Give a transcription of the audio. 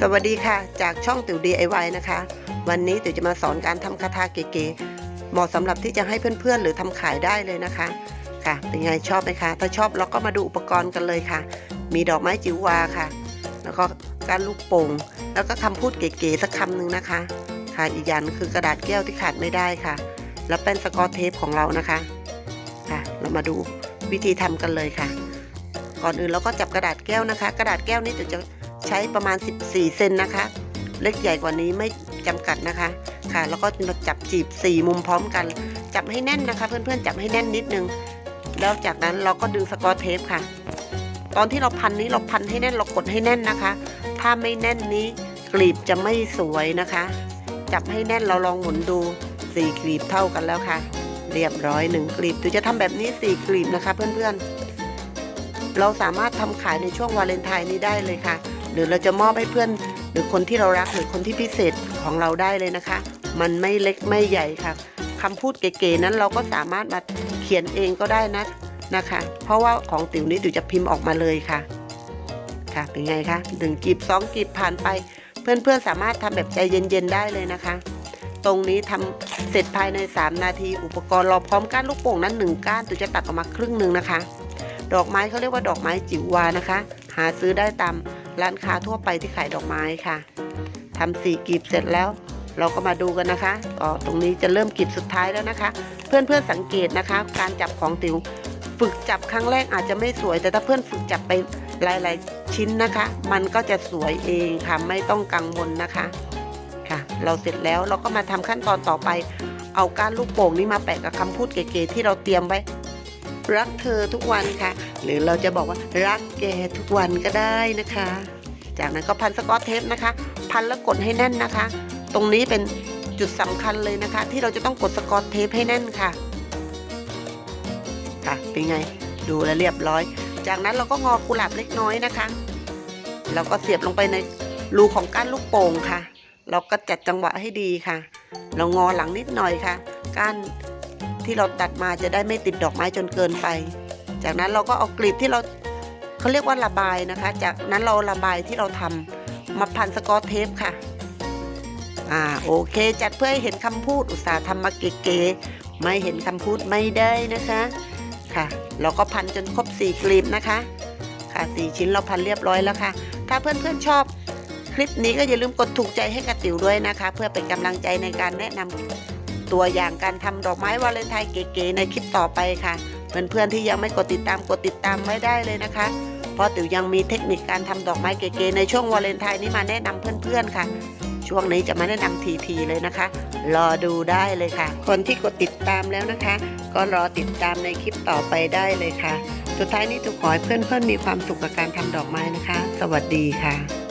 สวัสดีค่ะ จากช่องติ๋ว DIY นะคะ วันนี้ติ๋วจะมาสอนการทำคาถาเก๋ๆเหมาะสำหรับที่จะให้เพื่อนๆ หรือทำขายได้เลยนะคะ ค่ะ เป็นไงชอบไหมคะ ถ้าชอบเราก็มาดูอุปกรณ์กันเลยค่ะ มีดอกไม้จิ๋ววาค่ะ แล้วก็การลูกโป่งแล้วก็คำพูดเก๋ๆสักคำหนึ่งนะคะ ค่ะอีกอย่างคือกระดาษแก้วที่ขาดไม่ได้ค่ะ แล้วเป็นสกอตเทปของเรานะคะ ค่ะ เรามาดูวิธีทำกันเลยค่ะ ก่อนอื่นเราก็จับกระดาษแก้วนะคะ กระดาษแก้วนี้เดี๋ยวจะ ใช้ประมาณ 14 เซนนะคะ เล็กใหญ่กว่านี้ไม่จำกัดนะคะค่ะ แล้วก็มาจับจีบ 4 มุมพร้อมกัน จับให้แน่นนะคะ เพื่อนๆจับให้แน่นนิดนึง แล้วจากนั้นเราก็ดึงสกอตเทปค่ะ ตอนที่เราพันนี้เราพันให้แน่นเรากดให้แน่นนะคะ ถ้าไม่แน่นนี้กลีบจะไม่สวยนะคะ จับให้แน่นเราลองหมุนดู4กลีบเท่ากันแล้วค่ะ เรียบร้อยหนึ่งกลีบตัวจะทำแบบนี้4กลีบนะคะ เพื่อนๆ เราสามารถทำขายในช่วงวาเลนไทน์นี้ได้เลยค่ะ หรือเราจะมอบให้เพื่อน หรือคนที่เรารักหรือคนที่พิเศษของเราได้เลยนะคะ มันไม่เล็กไม่ใหญ่ค่ะคำพูดเก๋ๆนั้นเราก็สามารถมาเขียนเองก็ได้นะนะคะ เพราะว่าของติ๋วนี้ติ๋วจะพิมพ์ออกมาเลยค่ะ ค่ะเป็นไงคะหนึ่งกีบสองกีบผ่านไป เพื่อนๆสามารถทำแบบใจเย็นๆได้เลยนะคะ ตรงนี้ทำเสร็จภายใน 3 นาที อุปกรณ์รอพร้อมก้านลูกโป่งนั้นหนึ่งก้านติ๋วจะตัดออกมาครึ่งหนึ่งนะคะ ดอกไม้เขาเรียกว่าดอกไม้จิ๋ววานะคะ หาซื้อได้ตาม ร้านค้าทั่วไปที่ขายดอกไม้ค่ะทำสี่กีบเสร็จแล้วเราก็มาดูกันนะคะก็ตรงนี้จะเริ่มกีบสุดท้ายแล้วนะคะ เพื่อนเพื่อนๆสังเกตนะคะ การจับของติ๋วฝึกจับครั้งแรกอาจจะไม่สวย แต่ถ้าเพื่อนฝึกจับไปหลายๆชิ้นนะคะ มันก็จะสวยเองค่ะไม่ต้องกังวลนะคะค่ะ เราเสร็จแล้วเราก็มาทำขั้นตอนต่อไป เอาก้านลูกโป่งนี้มาแปะกับคำพูดเก๋ๆที่เราเตรียมไว้ รักเธอทุกวันค่ะ หรือเราจะบอกว่ารักแกทุกวันก็ได้นะคะ จากนั้นก็พันสกอตเทปนะคะ พันแล้วกดให้แน่นนะคะ ตรงนี้เป็นจุดสำคัญเลยนะคะ ที่เราจะต้องกดสกอตเทปให้แน่นค่ะ ค่ะเป็นไงดูแลเรียบร้อย จากนั้นเราก็งอกุหลาบเล็กน้อยนะคะเราก็เสียบลงไปในรูของก้านลูกโป่งค่ะ เราก็จัดจังหวะให้ดีค่ะ เรางอหลังนิดหน่อยค่ะ ก้านที่เราตัดมาจะได้ไม่ติดดอกไม้จนเกินไป จากนั้นเราก็เอากลีบที่เราเขาเรียกว่าระบายนะคะ จากนั้นเราระบายที่เราทำมาพันสกอตเทปค่ะอ่าโอเค จัดเพื่อให้เห็นคำพูดอุตสาห์ทำมาเก๋ๆไม่เห็นคำพูดไม่ได้นะคะค่ะ เราก็พันจนครบสี่กลีบนะคะ ค่ะสี่ชิ้นเราพันเรียบร้อยแล้วค่ะ ถ้าเพื่อนๆชอบคลิปนี้ก็อย่าลืมกดถูกใจให้กับติ๋วด้วยนะคะ เพื่อเป็นกำลังใจในการแนะนำตัวอย่างการทำดอกไม้วาเลนไทน์เก๋ๆในคลิปต่อไปค่ะ เพื่อนๆที่ยังไม่กดติดตามกดติดตามไว้ได้เลยนะคะเพราะติ๋วยังมีเทคนิคการทำดอกไม้เก๋ๆในช่วงวาเลนไทน์นี้มาแนะนำเพื่อนๆค่ะ ช่วงนี้จะมาแนะนำทีๆเลยนะคะ รอดูได้เลยค่ะ คนที่กดติดตามแล้วนะคะ ก็รอติดตามในคลิปต่อไปได้เลยค่ะ สุดท้ายนี้ตุกขอให้เพื่อนๆมีความสุขกับการทำดอกไม้นะคะ สวัสดีค่ะ